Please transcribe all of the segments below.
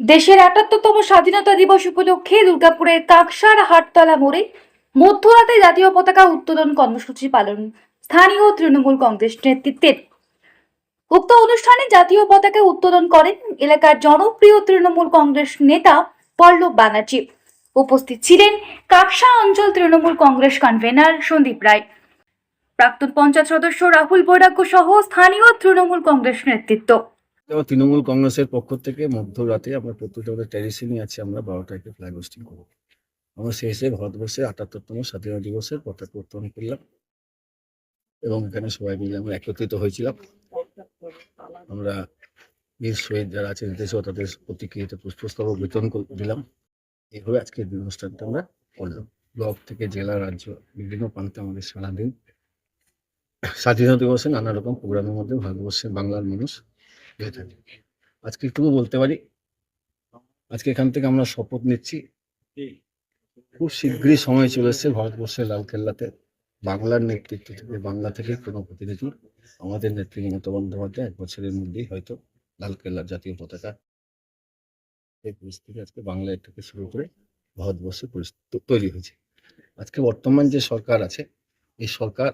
দেশের আটাত্তরতম স্বাধীনতা দিবস উপলক্ষে দুর্গাপুরের কাকসার হাটতলা মোড়ে মধ্যরাতে জাতীয় পতাকা উত্তোলন কর্মসূচি পালন স্থানীয় তৃণমূল কংগ্রেস নেতৃত্বের। উক্ত অনুষ্ঠানে জাতীয় পতাকা উত্তোলন করেন এলাকার জনপ্রিয় তৃণমূল কংগ্রেস নেতা পল্লব ব্যানার্জি উপস্থিত ছিলেন কাকসা অঞ্চল তৃণমূল কংগ্রেস কনভেনার সন্দীপ রায়। প্রাক্তন পঞ্চায়েত সদস্য রাহুল বৈরাগ্য সহ স্থানীয় তৃণমূল কংগ্রেস নেতৃত্ব। এবং তৃণমূল কংগ্রেসের পক্ষ থেকে মধ্যরাতে আমরা প্রত্যেকটা আমাদের টেরিসে নিয়ে আছি, আমরা বারোটাকে ফ্ল্যাগ হোস্টিং করব। আমরা শেষে ভারতবর্ষের আটাত্তরতম স্বাধীনতা দিবসের পতাকা উত্তোলন করলাম এবং এখানে সবাই মিলে আমরা একত্রিত হয়েছিলাম। আমরা বীর শহীদ যারা আছেন দেশেও তাদের প্রতিক্রিয়াতে পুষ্পস্তবক বিতরণ দিলাম। এইভাবে আজকের অনুষ্ঠানটা আমরা করলাম। ব্লক থেকে জেলা, রাজ্য, বিভিন্ন প্রান্তে আমাদের সারাদিন স্বাধীনতা দিবসে নানা রকম প্রোগ্রামের মধ্যে ভারতবর্ষের বাংলার মানুষ হয়ে আজকে একটু বলতে পারি? আজকে এখান থেকে আমরা শপথ নিচ্ছি। খুব শীঘ্রই সময় চলে এসেছে ভারতবর্ষের লালকেল্লাতে। বাংলার নেতৃত্ব থেকে, বাংলা থেকে কোনো প্রতিনিধি আমাদের নেত্রী মমতা বন্দ্যোপাধ্যায় এক বছরের মধ্যেই হয়তো লালকেল্লার জাতীয় পতাকা এই পরিস্থিতি আজকে বাংলায় থেকে শুরু করে ভারতবর্ষের পরিস্থিতি তৈরি হয়েছে। আজকে বর্তমান যে সরকার আছে, এই সরকার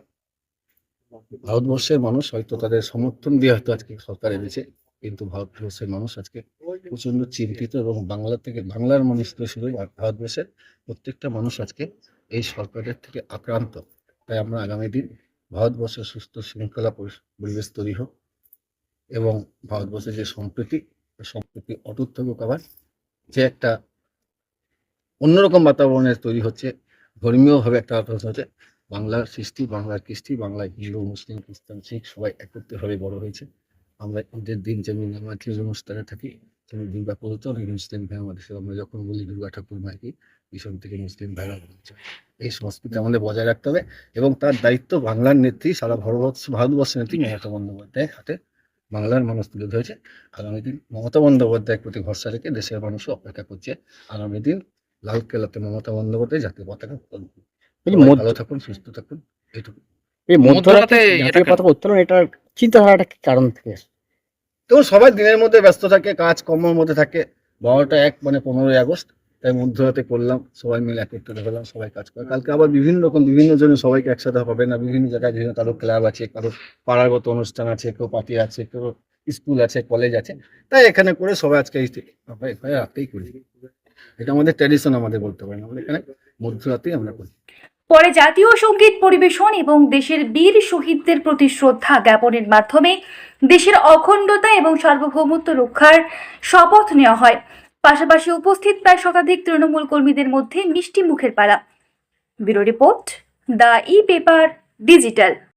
ভারতবর্ষের মানুষ হয়তো তাদের সমর্থন দিয়ে হয়তো আজকে সরকার এনেছে, কিন্তু ভারতবর্ষের মানুষ আজকে প্রচণ্ড চিন্তিত এবং বাংলা থেকে বাংলার মানুষ থেকে শুধু ভারতবর্ষের প্রত্যেকটা মানুষ আজকে এই সরকারের থেকে আক্রান্ত। তাই আমরা আগামী দিন ভারতবর্ষের সুস্থ শৃঙ্খলা পরিবেশ তৈরি হোক এবং ভারতবর্ষের যে সম্প্রীতি সম্প্রীতি অটুট থাকুক আবার। যে একটা অন্যরকম বাতাবরণের তৈরি হচ্ছে, ধর্মীয়ভাবে একটা হচ্ছে বাংলার সৃষ্টি, বাংলার কৃষ্টি, বাংলায় হিন্দু, মুসলিম, খ্রিস্টান, শিখ সবাই একত্রিতভাবে বড় হয়েছে। আমরা ঈদের দিন যেমন আমরা অনুষ্ঠানে থাকি, তেমনি দুর্গা পুজোতে অনেক মুসলিম ভাই আমাদের সাথে। আমরা যখন বলি দুর্গা ঠাকুর মাকে পিছন থেকে মুসলিম ভাইরা বলছে এই সংস্কৃতি আমাদের বজায় রাখতে হবে এবং তার দায়িত্ব বাংলার নেত্রী, সারা ভারতবর্ষ, ভারতবর্ষের নেত্রী মমতা বন্দ্যোপাধ্যায়ের হাতে বাংলার মানুষ তুলে ধরেছে। আগামী দিন মমতা বন্দ্যোপাধ্যায়ের প্রতি ভরসা রেখে দেশের মানুষও অপেক্ষা করছে। আগামী দিন লালকেল্লাতে মমতা বন্দ্যোপাধ্যায় জাতীয় পতাকা ভালো থাকুন সুস্থ থাকুন এই মধ্যরাতে জাতীয় পতাকা উত্তোলন এটার চিন্তাধারাটা কি কারণ থেকে আসে? সবাই দিনের মধ্যে ব্যস্ত থাকে কাজ কর্মের মধ্যে থাকে। বারোটা এক মানে পনেরোই আগস্ট তাই মধ্যরাতে করলাম সবাই মিলে একত্রিত হলাম সবাই কাজ করে। কালকে আবার বিভিন্ন রকম বিভিন্ন জনের সবাইকে একসাথে হবে না বিভিন্ন জায়গায় বিভিন্ন কারও ক্লাব আছে কারও পাড়াগত অনুষ্ঠান আছে কেউ পার্টি আছে কেউ স্কুল আছে কলেজ আছে। তাই এখানে করে সবাই আজকে এই আমরা এখানে রাতেই করি। এটা আমাদের ট্র্যাডিশন আমাদের বলতে পারেন আমরা এখানে মধ্যরাতেই আমরা করি। পরে জাতীয় সংগীত পরিবেশন এবং দেশের বীর শহীদদের প্রতি শ্রদ্ধা জ্ঞাপনের মাধ্যমে দেশের অখণ্ডতা এবং সার্বভৌমত্ব রক্ষার শপথ নেওয়া হয়। পাশাপাশি উপস্থিত প্রায় শতাধিক তৃণমূল কর্মীদের মধ্যে মিষ্টি মুখের পালা। Bureau report, the E paper, digital.